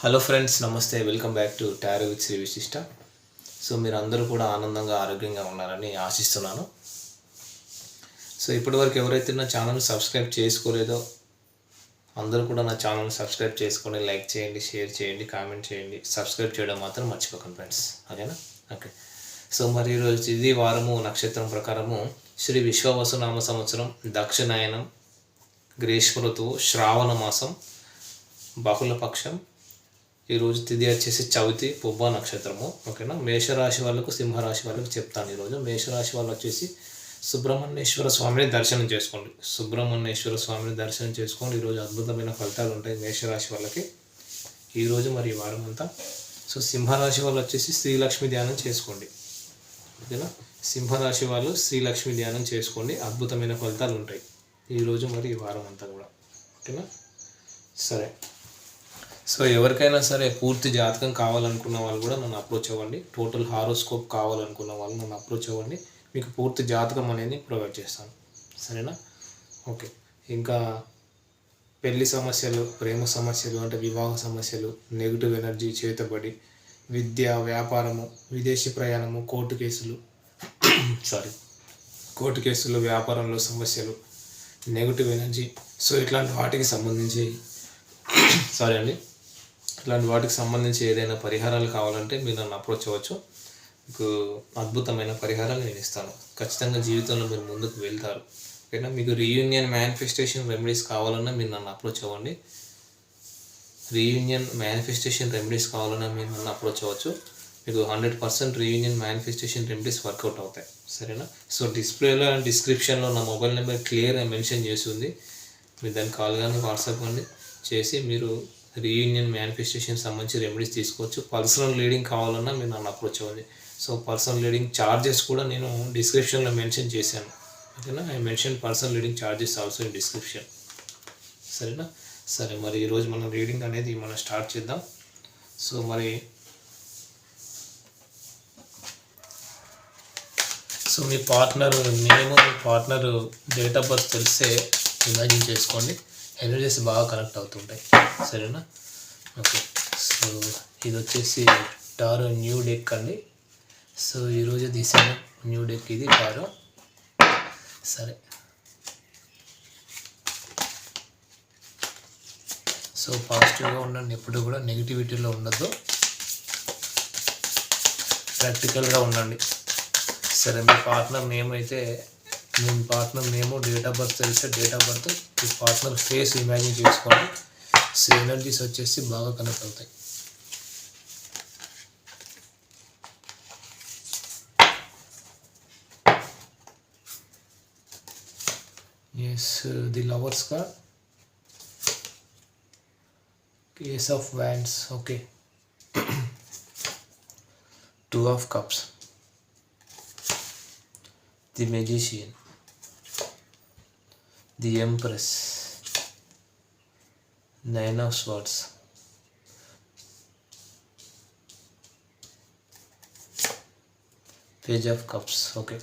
Hello friends నమస్తే. Welcome back to tarot with Shri Vishishta so మీరు అందరూ కూడా ఆనందంగా ఆరోగ్యంగా ఉన్నారని ఆశిస్తున్నాను. సో ఇప్పటివరకు ఎవరైతే నా ఛానల్ సబ్స్క్రైబ్ చేసుకోలేదో అందరూ కూడా నా ఛానల్ సబ్స్క్రైబ్ చేసుకొని లైక్ చేయండి షేర్ చేయండి కామెంట్ చేయండి. సబ్స్క్రైబ్ చేయడం మాత్రం మర్చిపోకండి ఫ్రెండ్స్ ఓకేనా ఓకే సో మరి ఈరోజు ఇది వారము నక్షత్రం ప్రకారము శ్రీ విశ్వవసునామ సంవత్సరం దక్షిణాయనం గ్రీష్మ ఋతువు శ్రావణ మాసం బహుళపక్షం ఈరోజు తిథి వచ్చేసి చవితి పుబ్బ నక్షత్రము. ఓకేనా? మేషరాశి వాళ్ళకు సింహరాశి వాళ్ళకు చెప్తాను ఈరోజు మేషరాశి వాళ్ళు వచ్చేసి సుబ్రహ్మణ్యేశ్వర స్వామిని దర్శనం చేసుకోండి. సుబ్రహ్మణ్యేశ్వర స్వామిని దర్శనం చేసుకోండి. ఈరోజు అద్భుతమైన ఫలితాలు ఉంటాయి మేషరాశి వాళ్ళకి. ఈరోజు మరి ఈ వారం అంతా. సో సింహరాశి వాళ్ళు వచ్చేసి శ్రీలక్ష్మి ధ్యానం చేసుకోండి. ఓకేనా? సింహరాశి వాళ్ళు శ్రీలక్ష్మి ధ్యానం చేసుకోండి. అద్భుతమైన ఫలితాలు ఉంటాయి ఈరోజు మరి ఈ వారం అంతా కూడా. ఓకేనా? సరే. సో ఎవరికైనా సరే పూర్తి జాతకం కావాలనుకున్న వాళ్ళు కూడా నన్ను అప్రోచ్ అవ్వండి. టోటల్ హారోస్కోప్ కావాలనుకున్న వాళ్ళు నన్ను అప్రోచ్ అవ్వండి. మీకు పూర్తి జాతకం అనేది ప్రొవైడ్ చేస్తాను. సరేనా? ఓకే ఇంకా పెళ్ళి సమస్యలు ప్రేమ సమస్యలు అంటే వివాహ సమస్యలు నెగిటివ్ ఎనర్జీ చేతబడి విద్య వ్యాపారము విదేశీ ప్రయాణము కోర్టు కేసులు సారీ కోర్టు కేసులు వ్యాపారంలో సమస్యలు నెగిటివ్ ఎనర్జీ సో ఇట్లాంటి వాటికి సంబంధించి సారీ అండి. ఇలాంటి వాటికి సంబంధించి ఏదైనా పరిహారాలు కావాలంటే మీరు నన్ను అప్రోచ్ అవ్వచ్చు. మీకు అద్భుతమైన పరిహారాలు నేను ఇస్తాను. ఖచ్చితంగా జీవితంలో మీరు ముందుకు వెళ్తారు. ఓకేనా? మీకు రీయూనియన్ మేనిఫెస్టేషన్ రెమెడీస్ కావాలన్నా మీరు నన్ను అప్రోచ్ అవ్వండి. రీయూనియన్ మేనిఫెస్టేషన్ రెమెడీస్ కావాలన్నా మీరు నన్ను అప్రోచ్ అవ్వచ్చు. మీకు hundred percent reunion manifestation remedies work out అవుతాయి. సరేనా? సో డిస్ప్లేలో అండ్ డిస్క్రిప్షన్లో నా మొబైల్ నెంబర్ క్లియర్గా మెన్షన్ చేసి ఉంది. మీరు దాన్ని కాల్ కానీ వాట్సాప్ కానీ చేసి మీరు రీయూనియన్ మేనిఫెస్టేషన్ సంబంధించి రెమెడీస్ తీసుకోవచ్చు. పర్సనల్ లీడింగ్ కావాలన్నా మీరు నన్ను అప్రోచ్ అవ్వండి. సో పర్సనల్ లీడింగ్ ఛార్జెస్ కూడా నేను డిస్క్రిప్షన్లో మెన్షన్ చేశాను. ఓకేనా? I mention personal reading charges also in description సరేనా? సరే మరి ఈరోజు మనం రీడింగ్ అనేది మనం స్టార్ట్ చేద్దాం. సో మరి సో మీ పార్ట్నర్ నేమ్ మీ పార్ట్నర్ డేట్ ఆఫ్ బర్త్ తెలిస్తే ఇమాజిన్ చేసుకోండి. ఎనర్జీస్ బాగా కనెక్ట్ అవుతుంటాయి. సరేనా? ఓకే సో ఇది వచ్చేసి టారో న్యూ డెక్ అండి. సో ఈరోజు తీసాను. న్యూ డెక్ ఇది టారో. సరే. సో పాజిటివ్గా ఉండండి. ఎప్పుడు కూడా నెగిటివిటీలో ఉండద్దు. ప్రాక్టికల్గా ఉండండి. సరే మీ పార్ట్నర్ నేమ్ అయితే మీ partner name date of birth తెలిస్తే డేట్ ఆఫ్ బర్త్ మీ పార్ట్నర్ ఫేస్ ఇమాజిన్ చేసుకోండి సో ఎనర్జీస్ వచ్చేసి బాగా కనెక్ట్ అవుతాయి. Yes the lovers card ace of wands okay two of cups the magician, the empress nine of swords page of cups okay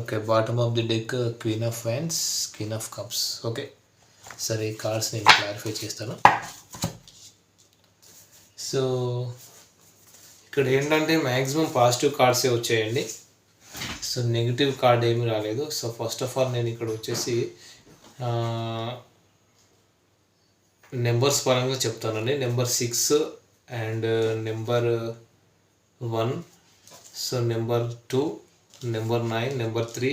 okay bottom of the deck queen of fans queen of cups okay సరే ఈ cards నేను clarify చేస్తాను. So ఇక్కడ ఏంటంటే maximum positive కార్డ్సే వచ్చాయండి. So negative card ఏమీ రాలేదు. So first of all నేను ఇక్కడ వచ్చేసి నెంబర్స్ పరంగా చెప్తానండి. Number six and number one. So number two number nine number three.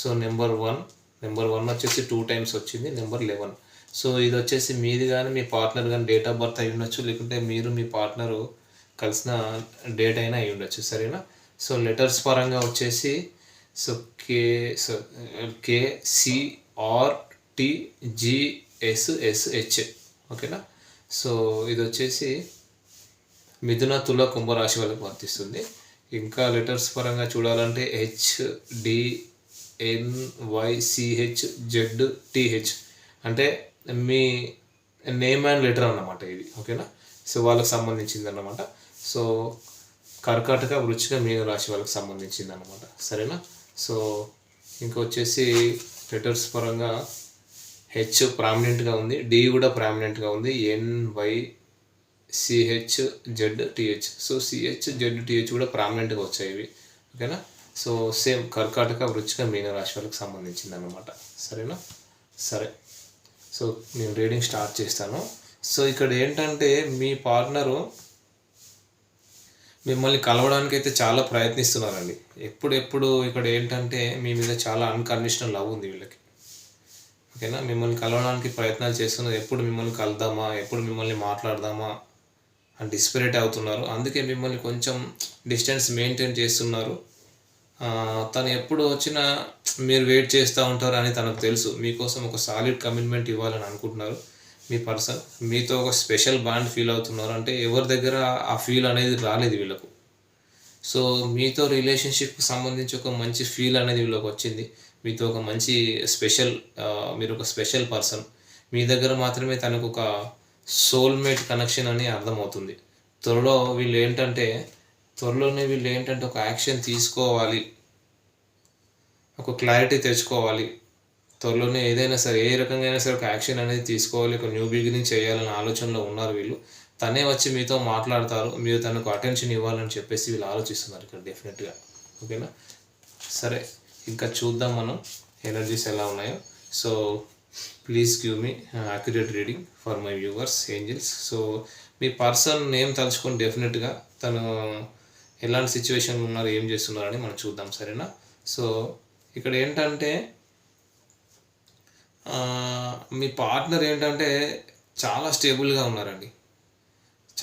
So number one. Number one వచ్చేసి టూ టైమ్స్ వచ్చింది. Number eleven. సో ఇది వచ్చేసి మీది కానీ మీ పార్ట్నర్ కానీ డేట్ ఆఫ్ బర్త్ అయి ఉండొచ్చు. లేకుంటే మీరు మీ పార్ట్నరు కలిసిన డేట్ అయినా అయి ఉండొచ్చు. సరేనా? సో లెటర్స్ పరంగా వచ్చేసి so K so K C R T G S S H ఓకేనా? సో ఇది వచ్చేసి మిథున తుల కుంభరాశి వాళ్ళకి వర్తిస్తుంది. ఇంకా లెటర్స్ పరంగా చూడాలంటే H D N Y C H Z T H అంటే మీ నేమ్ అండ్ లెటర్ అన్నమాట ఇది. ఓకేనా? సో వాళ్ళకి సంబంధించింది అన్నమాట సో కర్కాటక వృచ్చిక మీన రాశి వాళ్ళకి సంబంధించింది అనమాట సరేనా? సో ఇంకొచ్చేసి లెటర్స్ పరంగా హెచ్ ప్రామినెంట్గా ఉంది డి కూడా ప్రామినెంట్గా ఉంది N Y C H Z T H so C H Z T H కూడా ప్రామినెంట్గా వచ్చాయి ఇవి. ఓకేనా? సో సేమ్ కర్కాటక వృచ్చిక మీన రాశి వాళ్ళకి సంబంధించింది అనమాట సరేనా? సరే. సో నేను రీడింగ్ స్టార్ట్ చేస్తాను. సో ఇక్కడ ఏంటంటే మీ పార్ట్నరు మిమ్మల్ని కలవడానికి అయితే చాలా ప్రయత్నిస్తున్నారండి. ఎప్పుడెప్పుడు ఇక్కడ ఏంటంటే మీ మీద చాలా అన్కండిషనల్ లవ్ ఉంది వీళ్ళకి. ఓకేనా? మిమ్మల్ని కలవడానికి ప్రయత్నాలు చేస్తున్నారు. ఎప్పుడు మిమ్మల్ని కలుద్దామా? ఎప్పుడు మిమ్మల్ని మాట్లాడదామా? అని డిస్పిరేట్ అవుతున్నారు. అందుకే మిమ్మల్ని కొంచెం డిస్టెన్స్ మెయింటైన్ చేస్తున్నారు. తను ఎప్పుడు వచ్చినా మీరు వెయిట్ చేస్తూ ఉంటారు అని తనకు తెలుసు. మీకోసం ఒక సాలిడ్ కమిట్మెంట్ ఇవ్వాలని అనుకుంటున్నారు. మీ పర్సన్ మీతో ఒక స్పెషల్ బాండ్ ఫీల్ అవుతున్నారు అంటే ఎవరి దగ్గర ఆ ఫీల్ అనేది రాలేదు వీళ్ళకు. సో మీతో రిలేషన్షిప్కి సంబంధించి ఒక మంచి ఫీల్ అనేది వీళ్ళకి వచ్చింది. మీతో ఒక మంచి స్పెషల్ మీరు ఒక స్పెషల్ పర్సన్. మీ దగ్గర మాత్రమే తనకు ఒక సోల్మేట్ కనెక్షన్ అని అర్థమవుతుంది. త్వరలో వీళ్ళు ఏంటంటే త్వరలోనే వీళ్ళు ఏంటంటే ఒక యాక్షన్ తీసుకోవాలి. ఒక క్లారిటీ తెచ్చుకోవాలి. త్వరలోనే ఏదైనా సరే ఏ రకంగా అయినా సరే ఒక యాక్షన్ అనేది తీసుకోవాలి ఒక న్యూ బిగినింగ్ చేయాలనే ఆలోచనలో ఉన్నారు వీళ్ళు. తనే వచ్చి మీతో మాట్లాడతారు మీరు తనకు అటెన్షన్ ఇవ్వాలని చెప్పేసి వీళ్ళు ఆలోచిస్తున్నారు ఇక్కడ డెఫినెట్గా. ఓకేనా? సరే ఇంకా చూద్దాం మనం ఎనర్జీస్ ఎలా ఉన్నాయో. So please give me accurate reading for my viewers angels. So me person name తలుచుకొని డెఫినెట్గా తను ఎలాంటి సిచ్యువేషన్ ఉన్నారు ఏం చేస్తున్నారని మనం చూద్దాం సరేనా? సో ఇక్కడ ఏంటంటే మీ పార్ట్నర్ ఏంటంటే చాలా స్టేబుల్గా ఉన్నారండి.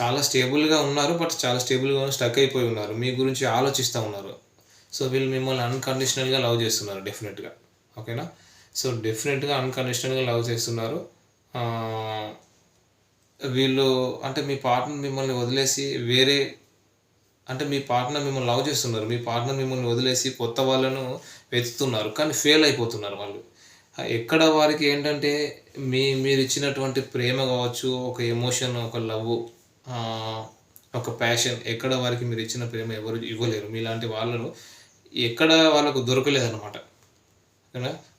చాలా స్టేబుల్గా ఉన్నారు బట్ చాలా స్టేబుల్గా స్టక్ అయిపోయి ఉన్నారు. మీ గురించి ఆలోచిస్తూ ఉన్నారు. సో వీళ్ళు మిమ్మల్ని అన్కండిషనల్గా లవ్ చేస్తున్నారు డెఫినెట్గా. ఓకేనా? సో డెఫినెట్గా అన్కండిషనల్గా లవ్ చేస్తున్నారు. వీళ్ళు అంటే మీ పార్ట్నర్ మిమ్మల్ని వదిలేసి వేరే అంటే మీ పార్ట్నర్ మిమ్మల్ని లవ్ చేస్తున్నారు. మీ పార్ట్నర్ మిమ్మల్ని వదిలేసి కొత్త వాళ్ళను వెతుకుతున్నారు. కానీ ఫెయిల్ అయిపోతున్నారు వాళ్ళు. ఎక్కడ వారికి ఏంటంటే మీ మీరు ఇచ్చినటువంటి ప్రేమ కావచ్చు ఒక ఎమోషన్ ఒక లవ్ ఒక ప్యాషన్ ఎక్కడ వారికి మీరు ఇచ్చిన ప్రేమ ఎవరు ఇవ్వలేరు. మీలాంటి వాళ్ళను ఎక్కడ వాళ్ళకు దొరకలేదన్నమాట.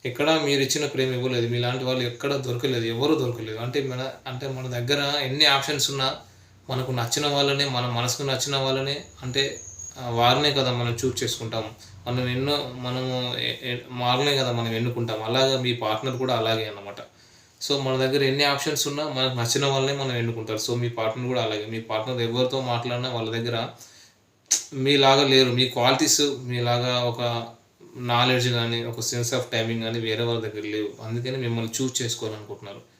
ఎక్కడ మీరు ఇచ్చిన ప్రేమ ఇవ్వలేదు. మీలాంటి వాళ్ళు ఎక్కడ దొరకలేదు ఎవరు దొరకలేదు. అంటే మన అంటే మన దగ్గర ఎన్ని ఆప్షన్స్ ఉన్నా మనకు నచ్చిన వాళ్ళనే మన మనసుకు నచ్చిన వాళ్ళనే అంటే వారినే కదా మనం చూస్ చేసుకుంటాం మనం ఎన్నో మనము వారినే కదా మనం ఎన్నుకుంటాం అలాగా మీ పార్ట్నర్ కూడా అలాగే అన్నమాట. సో మన దగ్గర ఎన్ని ఆప్షన్స్ ఉన్నా మనకు నచ్చిన వాళ్ళనే మనం ఎన్నుకుంటారు. సో మీ పార్ట్నర్ కూడా అలాగే. మీ పార్ట్నర్ ఎవరితో మాట్లాడినా వాళ్ళ దగ్గర మీలాగా లేరు. మీ క్వాలిటీస్ మీలాగా ఒక నాలెడ్జ్ కానీ ఒక సెన్స్ ఆఫ్ టైమింగ్ కానీ వేరే వాళ్ళ దగ్గర లేవు. అందుకని మిమ్మల్ని చూస్ చేసుకోవాలనుకుంటున్నారు.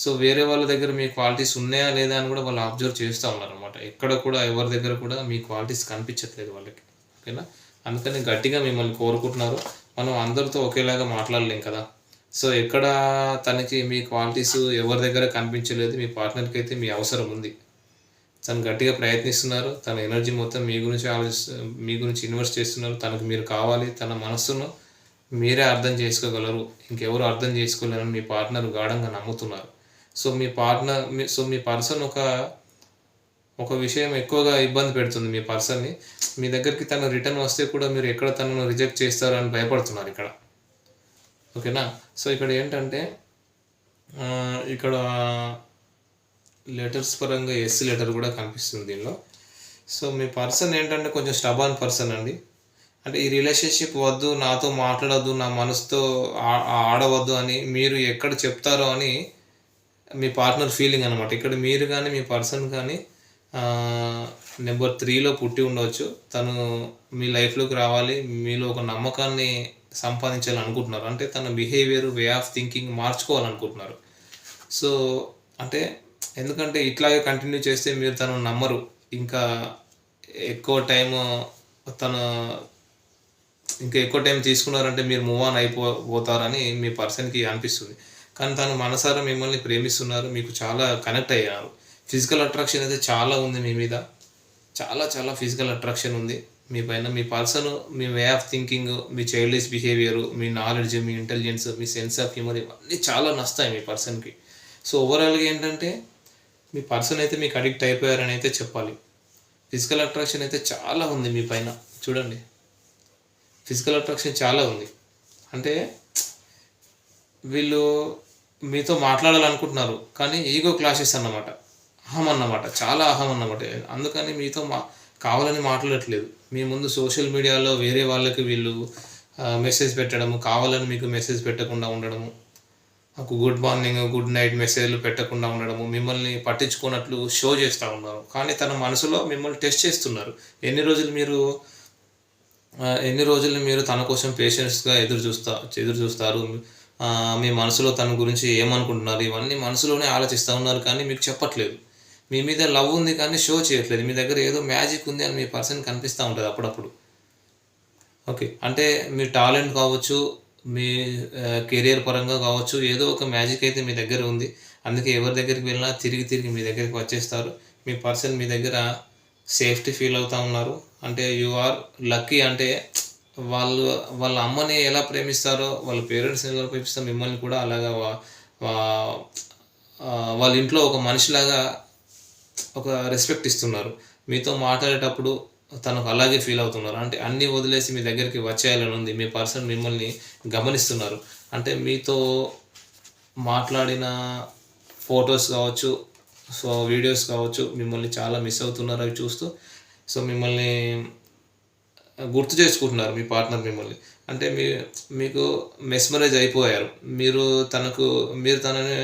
సో వేరే వాళ్ళ దగ్గర మీ క్వాలిటీస్ ఉన్నాయా లేదా అని కూడా వాళ్ళు అబ్జర్వ్ చేస్తూ ఉన్నారు అనమాట ఎక్కడ కూడా ఎవరి దగ్గర కూడా మీ క్వాలిటీస్ కనిపించట్లేదు వాళ్ళకి. ఓకేనా? అందుకని గట్టిగా మిమ్మల్ని కోరుకుంటున్నారు. మనం అందరితో ఒకేలాగా మాట్లాడలేం కదా. సో ఎక్కడ తనకి మీ క్వాలిటీస్ ఎవరి దగ్గర కనిపించలేదు మీ పార్ట్నర్కి అయితే మీ అవసరం ఉంది. తను గట్టిగా ప్రయత్నిస్తున్నారు. తన ఎనర్జీ మొత్తం మీ గురించి ఆలోచిస్తు మీ గురించి ఇన్వెస్ట్ చేస్తున్నారు. తనకు మీరు కావాలి తన మనస్సును మీరే అర్థం చేసుకోగలరు. ఇంకెవరు అర్థం చేసుకోలేరని మీ పార్ట్నర్ గాఢంగా నమ్ముతున్నారు. సో మీ పార్ట్నర్ మీ సో మీ పర్సన్ ఒక ఒక విషయం ఎక్కువగా ఇబ్బంది పెడుతుంది మీ పర్సన్ని మీ దగ్గరికి తను రిటర్న్ వస్తే కూడా మీరు ఎక్కడ తనను రిజెక్ట్ చేస్తారు అని భయపడుతున్నారు ఇక్కడ. ఓకేనా? సో ఇక్కడ ఏంటంటే ఇక్కడ లెటర్స్ పరంగా ఎస్సీ లెటర్ కూడా కనిపిస్తుంది దీనిలో. సో మీ పర్సన్ ఏంటంటే కొంచెం స్టబాన్ పర్సన్ అండి. అంటే ఈ రిలేషన్షిప్ వద్దు నాతో మాట్లాడొద్దు నా మనసుతో ఆ- ఆడవద్దు అని మీరు ఎక్కడ చెప్తారో అని మీ పార్ట్నర్ ఫీలింగ్ అనమాట ఇక్కడ మీరు కానీ మీ పర్సన్ కానీ నెంబర్ త్రీలో పుట్టి ఉండవచ్చు తను మీ లైఫ్లోకి రావాలి మీలో ఒక నమ్మకాన్ని సంపాదించాలనుకుంటున్నారు. అంటే తన బిహేవియర్ వే ఆఫ్ థింకింగ్ మార్చుకోవాలనుకుంటున్నారు. సో అంటే ఎందుకంటే ఇట్లాగే కంటిన్యూ చేస్తే మీరు తను నమ్మరు. ఇంకా ఎక్కువ టైం తను ఇంకా ఎక్కువ టైం తీసుకున్నారంటే మీరు మూవ్ ఆన్ అయిపో పోతారని మీ పర్సన్కి అనిపిస్తుంది. కానీ తను మనసారా మిమ్మల్ని ప్రేమిస్తున్నారు మీకు చాలా కనెక్ట్ అయ్యారు. ఫిజికల్ అట్రాక్షన్ అయితే చాలా ఉంది మీ మీద. చాలా చాలా ఫిజికల్ అట్రాక్షన్ ఉంది. మీ పైన మీ పర్సన్ మీ వే ఆఫ్ థింకింగ్ మీ చైల్డిష్ బిహేవియర్ మీ నాలెడ్జ్ మీ ఇంటెలిజెన్స్ మీ సెన్స్ ఆఫ్ హ్యూమర్ ఇవన్నీ చాలా నస్తాయి మీ పర్సన్కి సో ఓవరాల్గా ఏంటంటే మీ పర్సన్ అయితే మీకు అడిక్ట్ అయిపోయారని అయితే చెప్పాలి. ఫిజికల్ అట్రాక్షన్ అయితే చాలా ఉంది మీ పైన. చూడండి. ఫిజికల్ అట్రాక్షన్ చాలా ఉంది. అంటే వీళ్ళు మీతో మాట్లాడాలనుకుంటున్నారు కానీ ఈగో క్లాషెస్ అన్నమాట. అహం అన్నమాట. చాలా అహం అన్నమాట. అందుకని మీతో మా కావాలని మాట్లాడట్లేదు. మీ ముందు సోషల్ మీడియాలో వేరే వాళ్ళకి వీళ్ళు మెసేజ్ పెట్టడము కావాలని మీకు మెసేజ్ పెట్టకుండా ఉండడము నాకు గుడ్ మార్నింగ్ గుడ్ నైట్ మెసేజ్లు పెట్టకుండా ఉండడము మిమ్మల్ని పట్టించుకున్నట్లు షో చేస్తూ ఉన్నారు. కానీ తన మనసులో మిమ్మల్ని టెస్ట్ చేస్తున్నారు. ఎన్ని రోజులు మీరు ఎన్ని రోజులు మీరు తన కోసం పేషెన్స్గా ఎదురు చూస్తా ఎదురు చూస్తారు? మీ మనసులో తన గురించి ఏమనుకుంటున్నారు? ఇవన్నీ మనసులోనే ఆలోచిస్తూ ఉన్నారు కానీ మీకు చెప్పట్లేదు. మీ మీద లవ్ ఉంది కానీ షో చేయట్లేదు. మీ దగ్గర ఏదో మ్యాజిక్ ఉంది అని మీ పర్సన్ కనిపిస్తూ ఉంటుంది అప్పుడప్పుడు. ఓకే. అంటే మీ టాలెంట్ కావచ్చు మీ కెరియర్ పరంగా కావచ్చు ఏదో ఒక మ్యాజిక్ అయితే మీ దగ్గర ఉంది. అందుకే ఎవరి దగ్గరికి వెళ్ళినా తిరిగి తిరిగి మీ దగ్గరికి వచ్చేస్తారు. మీ పర్సన్ మీ దగ్గర సేఫ్టీ ఫీల్ అవుతూ ఉన్నారు. అంటే యు ఆర్ లక్కీ అంటే వాళ్ళు వాళ్ళ అమ్మని ఎలా ప్రేమిస్తారో వాళ్ళ పేరెంట్స్ని ఎలా ప్రేమిస్తారో మిమ్మల్ని కూడా అలాగా వాళ్ళ ఇంట్లో ఒక మనిషిలాగా ఒక రెస్పెక్ట్ ఇస్తున్నారు. మీతో మాట్లాడేటప్పుడు తనకు అలాగే ఫీల్ అవుతున్నారు. అంటే అన్నీ వదిలేసి మీ దగ్గరికి వచ్చేయాలని ఉంది. మీ పర్సన్ మిమ్మల్ని గమనిస్తున్నారు. అంటే మీతో మాట్లాడిన ఫొటోస్ కావచ్చు సో వీడియోస్ కావచ్చు మిమ్మల్ని చాలా మిస్ అవుతున్నారు అవి చూస్తూ. సో మిమ్మల్ని గుర్తు చేసుకుంటున్నారు మీ పార్ట్నర్ మిమ్మల్ని. అంటే మీ మీకు మెస్మరైజ్ అయిపోయారు. మీరు తనకు మీరు తనని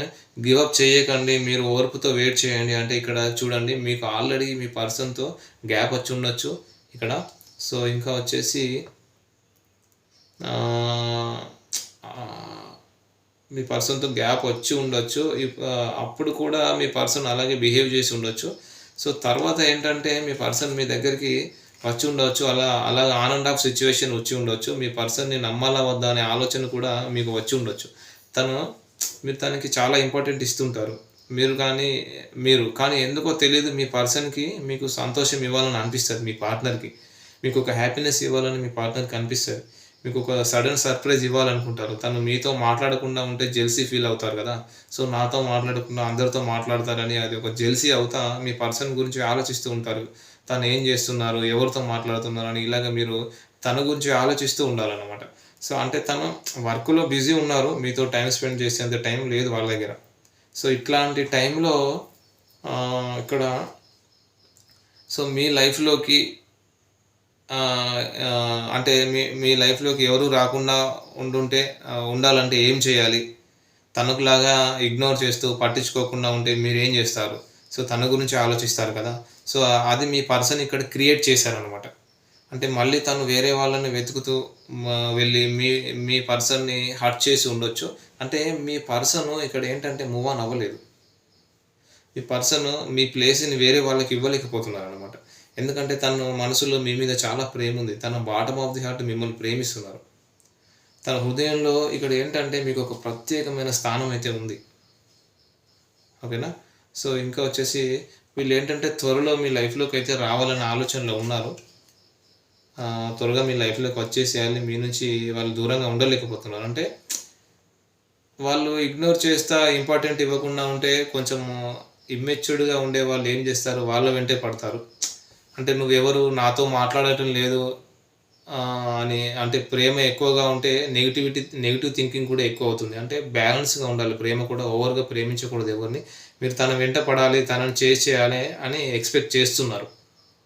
గివప్ చేయకండి మీరు ఓర్పుతో వెయిట్ చేయండి. అంటే ఇక్కడ చూడండి మీకు ఆల్రెడీ మీ పర్సన్తో గ్యాప్ వచ్చి ఉండొచ్చు ఇక్కడ. సో ఇంకా వచ్చేసి మీ పర్సన్తో గ్యాప్ వచ్చి ఉండొచ్చు. అప్పుడు కూడా మీ పర్సన్ అలాగే బిహేవ్ చేసి ఉండొచ్చు. సో తర్వాత ఏంటంటే మీ పర్సన్ మీ దగ్గరికి వచ్చి ఉండవచ్చు అలా అలా ఆన్ అండ్ ఆఫ్ సిచ్యువేషన్ వచ్చి ఉండొచ్చు మీ పర్సన్ని నమ్మాలా వద్దా అనే ఆలోచన కూడా మీకు వచ్చి ఉండొచ్చు. తను మీరు తనకి చాలా ఇంపార్టెంట్ ఇస్తుంటారు. మీరు కానీ మీరు కానీ ఎందుకో తెలియదు మీ పర్సన్కి మీకు సంతోషం ఇవ్వాలని అనిపిస్తుంది మీ పార్ట్నర్కి మీకు ఒక హ్యాపీనెస్ ఇవ్వాలని మీ పార్ట్నర్కి అనిపిస్తుంది. మీకు ఒక సడన్ సర్ప్రైజ్ ఇవ్వాలనుకుంటారు. తను మీతో మాట్లాడకుండా ఉంటే జెల్సీ ఫీల్ అవుతారు కదా. సో నాతో మాట్లాడకుండా అందరితో మాట్లాడతారని అది ఒక జెల్సీ అవుతా మీ పర్సన్ గురించి ఆలోచిస్తూ ఉంటారు. తను ఏం చేస్తున్నారు ఎవరితో మాట్లాడుతున్నారు అని ఇలాగ మీరు తన గురించి ఆలోచిస్తూ ఉండాలన్నమాట. సో అంటే తను వర్క్లో బిజీ ఉన్నారు మీతో టైం స్పెండ్ చేసేంత టైం లేదు వాళ్ళ దగ్గర. సో ఇట్లాంటి టైంలో ఇక్కడ సో మీ లైఫ్లోకి అంటే మీ మీ లైఫ్లోకి ఎవరు రాకుండా ఉండుంటే ఉండాలంటే ఏం చేయాలి? తనకులాగా ఇగ్నోర్ చేస్తూ పట్టించుకోకుండా ఉంటే మీరు ఏం చేస్తారు? సో తన గురించి ఆలోచిస్తారు కదా. సో అది మీ పర్సన్ ఇక్కడ క్రియేట్ చేశారనమాట. అంటే మళ్ళీ తను వేరే వాళ్ళని వెతుకుతూ వెళ్ళి మీ మీ పర్సన్ని హర్ట్ చేసి ఉండొచ్చు. అంటే మీ పర్సన్ ఇక్కడ ఏంటంటే మూవ్ ఆన్ అవ్వలేదు. మీ పర్సన్ మీ ప్లేస్ని వేరే వాళ్ళకి ఇవ్వలేకపోతున్నారు అనమాట ఎందుకంటే తన మనసులో మీ మీద చాలా ప్రేమ ఉంది. తన బాటమ్ ఆఫ్ ది హార్ట్ మిమ్మల్ని ప్రేమిస్తున్నారు. తన హృదయంలో ఇక్కడ ఏంటంటే మీకు ఒక ప్రత్యేకమైన స్థానం అయితే ఉంది. ఓకేనా? సో ఇంకా వచ్చేసి వీళ్ళు ఏంటంటే త్వరలో మీ లైఫ్లోకి అయితే రావాలనే ఆలోచనలో ఉన్నారు. త్వరగా మీ లైఫ్లోకి వచ్చేసేయాలని మీ నుంచి వాళ్ళు దూరంగా ఉండలేకపోతున్నారు. అంటే వాళ్ళు ఇగ్నోర్ చేస్తా ఇంపార్టెంట్ ఇవ్వకుండా ఉంటే కొంచెం ఇమ్మెచ్యూర్డ్గా ఉండే వాళ్ళు ఏం చేస్తారు? వాళ్ళ వెంటే పడతారు. అంటే నువ్వెవరు నాతో మాట్లాడటం లేదు. అని అంటే ప్రేమ ఎక్కువగా ఉంటే నెగిటివిటీ నెగిటివ్ థింకింగ్ కూడా ఎక్కువ అవుతుంది. అంటే బ్యాలెన్స్గా ఉండాలి. ప్రేమ కూడా ఓవర్గా ప్రేమించకూడదు ఎవరిని. మీరు తన వెంట పడాలి తనని చేసి చేయాలి అని ఎక్స్పెక్ట్ చేస్తున్నారు.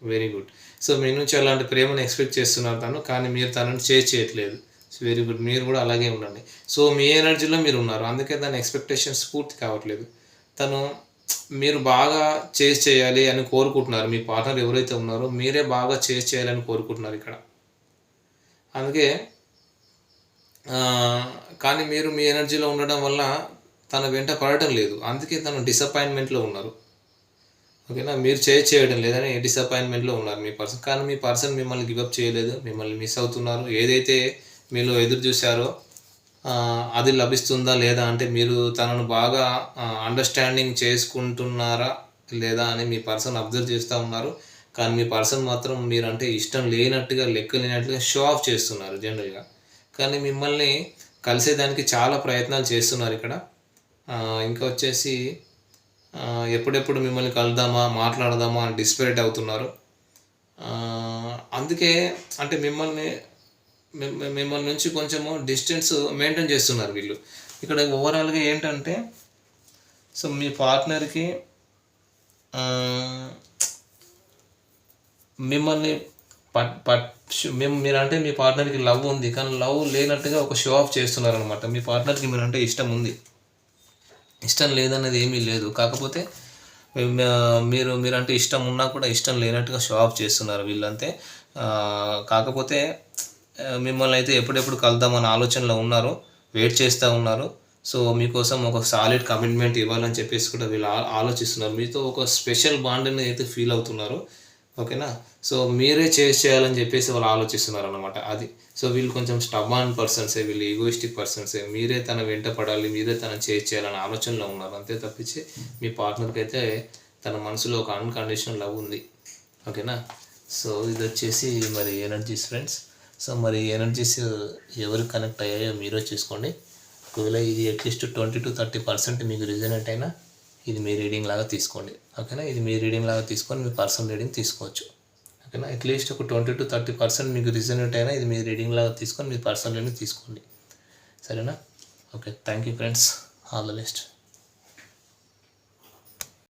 వెరీ గుడ్ సో మీ నుంచి అలాంటి ప్రేమను ఎక్స్పెక్ట్ చేస్తున్నారు తను కానీ మీరు తనని చేసి చేయట్లేదు. వెరీ గుడ్ మీరు కూడా అలాగే ఉండండి. సో మీ ఎనర్జీలో మీరు ఉన్నారు. అందుకే దాని ఎక్స్పెక్టేషన్స్ పూర్తి కావట్లేదు. తను మీరు బాగా చేసి చేయాలి అని కోరుకుంటున్నారు. మీ పార్ట్నర్ ఎవరైతే ఉన్నారో మీరే బాగా చేసి చేయాలని కోరుకుంటున్నారు ఇక్కడ. అందుకే కానీ మీరు మీ ఎనర్జీలో ఉండడం వల్ల తన వెంట పడటం లేదు. అందుకే తను డిసప్పాయింట్మెంట్లో ఉన్నారు. ఓకేనా? మీరు చేయ చేయడం లేదని డిసప్పాయింట్మెంట్లో ఉన్నారు మీ పర్సన్. కానీ మీ పర్సన్ మిమ్మల్ని గివప్ చేయలేదు మిమ్మల్ని మిస్ అవుతున్నారు. ఏదైతే మీరు ఎదురు చూశారో అది లభిస్తుందా లేదా అంటే మీరు తనను బాగా అండర్స్టాండింగ్ చేసుకుంటున్నారా లేదా అని మీ పర్సన్ అబ్జర్వ్ చేస్తూ ఉన్నారు. కానీ మీ పర్సన్ మాత్రం మీరంటే ఇష్టం లేనట్టుగా లెక్క లేనట్టుగా షో ఆఫ్ చేస్తున్నారు జనరల్గా కానీ మిమ్మల్ని కలిసేదానికి చాలా ప్రయత్నాలు చేస్తున్నారు ఇక్కడ. ఇంకా వచ్చేసి ఎప్పుడెప్పుడు మిమ్మల్ని కలుద్దామా మాట్లాడదామా అని డిస్పరేట్ అవుతున్నారు. అందుకే అంటే మిమ్మల్ని మిమ్మల్ని నుంచి కొంచెము డిస్టెన్స్ మెయింటైన్ చేస్తున్నారు వీళ్ళు. ఇక్కడ ఓవరాల్గా ఏంటంటే సో మీ పార్ట్నర్కి మిమ్మల్ని పట్ పట్ మేము మీరంటే మీ పార్ట్నర్కి లవ్ ఉంది కానీ లవ్ లేనట్టుగా ఒక షో ఆఫ్ చేస్తున్నారనమాట మీ పార్ట్నర్కి మీరంటే ఇష్టం ఉంది. ఇష్టం లేదన్నది ఏమీ లేదు. కాకపోతే మీరు మీరంటే ఇష్టం ఉన్నా కూడా ఇష్టం లేనట్టుగా షో ఆఫ్ చేస్తున్నారు వీళ్ళంతే. కాకపోతే మిమ్మల్ని అయితే ఎప్పుడెప్పుడు కలుద్దామన్న ఆలోచనలో ఉన్నారు వెయిట్ చేస్తూ ఉన్నారు. సో మీకోసం ఒక సాలిడ్ కమిట్మెంట్ ఇవ్వాలని చెప్పేసి కూడా వీళ్ళు ఆలోచిస్తున్నారు. మీతో ఒక స్పెషల్ బాండ్ని అయితే ఫీల్ అవుతున్నారు. ఓకేనా? సో మీరే చేసి చేయాలని చెప్పేసి వాళ్ళు ఆలోచిస్తున్నారు అనమాట అది. సో వీళ్ళు కొంచెం స్టబాన్ పర్సన్సే వీళ్ళు ఈగోయిస్టిక్ పర్సన్సే. మీరే తన వెంట పడాలి మీరే తన చేసి చేయాలని ఆలోచనలో ఉన్నారు. అంతే తప్పించి మీ పార్ట్నర్కి అయితే తన మనసులో ఒక అన్కండిషనల్ లవ్ ఉంది. ఓకేనా? సో ఇది వచ్చేసి మరి ఎనర్జీస్ ఫ్రెండ్స్. సో మరి ఎనర్జీస్ ఎవరు కనెక్ట్ అయ్యాయో మీరే చూసుకోండి. ఒకవేళ ఇది at least twenty to thirty percent మీకు రిజనెంట్ అయినా ఇది మీ రీడింగ్ లాగా తీసుకోండి. ఓకేనా? ఇది మీ రీడింగ్ లాగా తీసుకొని మీ పర్సనల్ రీడింగ్ తీసుకోవచ్చు. ఓకేనా? అట్లీస్ట్ ఒక ట్వంటీ టు థర్టీ పర్సెంట్ మీకు రిజనేట్ అయినా ఇది మీ రీడింగ్ లాగా తీసుకొని మీ పర్సనల్ రీడింగ్ తీసుకోండి. సరేనా? Okay. Thank you friends all the best